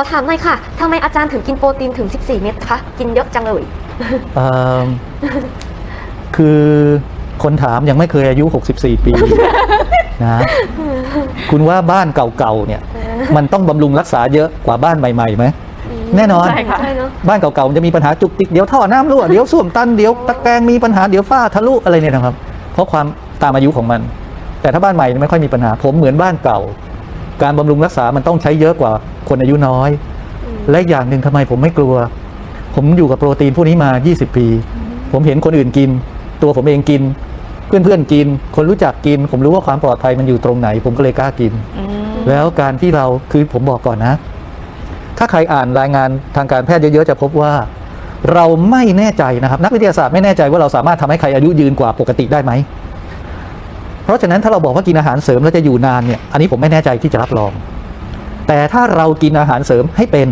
ขอถามหน่อยค่ะ ทำไมอาจารย์ถึงกินโปรตีนถึง 14 เม็ดคะ กินเยอะจังเลย เอิ่มคือคนถามยังไม่เคยอายุ 64 ปีนะคุณว่าบ้านเก่าๆเนี่ย มันต้องบำรุงรักษาเยอะกว่าบ้านใหม่ๆไหมแน่นอน ใช่ค่ะ ใช่เนาะบ้านเก่าๆมันจะมีปัญหาจุกจิกเดี๋ยวท่อน้ำรั่วเดี๋ยวส้วมตันเดี๋ยวตะแกรงมีปัญหาเดี๋ยวฝ้าทะลุอะไรเนี่ยนะครับ เพราะความตามอายุของมัน แต่ถ้าบ้านใหม่ไม่ค่อยมีปัญหาผมเหมือนบ้านเก่า การบำรุงรักษามันต้องใช้เยอะกว่าคนอายุน้อย และอีกอย่างหนึ่งทำไมผมไม่กลัว ผมอยู่กับโปรตีนพวกนี้มา 20 ปี ผมเห็นคนอื่นกิน ตัวผมเองกิน เพื่อนๆกิน คนรู้จักกิน ผมรู้ว่าความปลอดภัยมันอยู่ตรงไหน ผมก็เลยกล้ากินอืมแล้วการที่เราคือผมบอกก่อนนะ ถ้าใครอ่านรายงานทางการแพทย์เยอะๆจะพบว่า เราไม่แน่ใจนะครับ นักวิทยาศาสตร์ไม่แน่ใจว่าเราสามารถทำให้ใครอายุยืนกว่าปกติได้ไหม เพราะฉะนั้นถ้าเราบอกว่ากินอาหารเสริมแล้วจะอยู่นานเนี่ยอันนี้ผมไม่แน่ใจที่จะรับรอง แต่ถ้าเรากินอาหารเสริมให้เป็น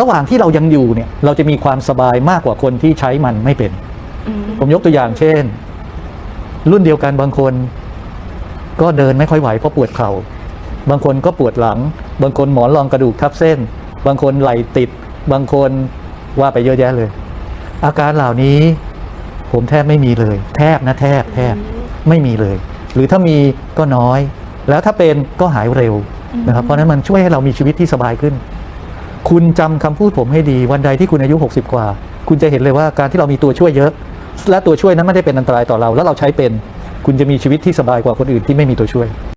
ระหว่างที่เรายังอยู่เนี่ยเราจะมีความสบายมากกว่าคนที่ใช้มันไม่เป็นอืมผมยกตัวอย่างเช่น รุ่นเดียวกันบางคน ก็เดินไม่ค่อยไหวเพราะปวดเขา่าบางคนก็ปวดหลัง บางคนหมอนรองกระดูกทับเส้น บางคนไหลติด บางคนว่าไปเยอะแยะเลย อาการเหล่านี้ผมแทบไม่มีเลย แทบนะแทบแทบ ไม่มีเลย หรือถ้ามีก็น้อย แล้วถ้าเป็นก็หายเร็วนะครับเพราะฉะนั้นมันช่วยให้เรามีชีวิตที่สบายขึ้น คุณจำคำพูดผมให้ดี วันใดที่คุณอายุ 60 กว่า คุณจะเห็นเลยว่าการที่เรามีตัวช่วยเยอะ และตัวช่วยนั้นไม่ได้เป็นอันตรายต่อเรา แล้วเราใช้เป็น คุณจะมีชีวิตที่สบายกว่าคนอื่นที่ไม่มีตัวช่วย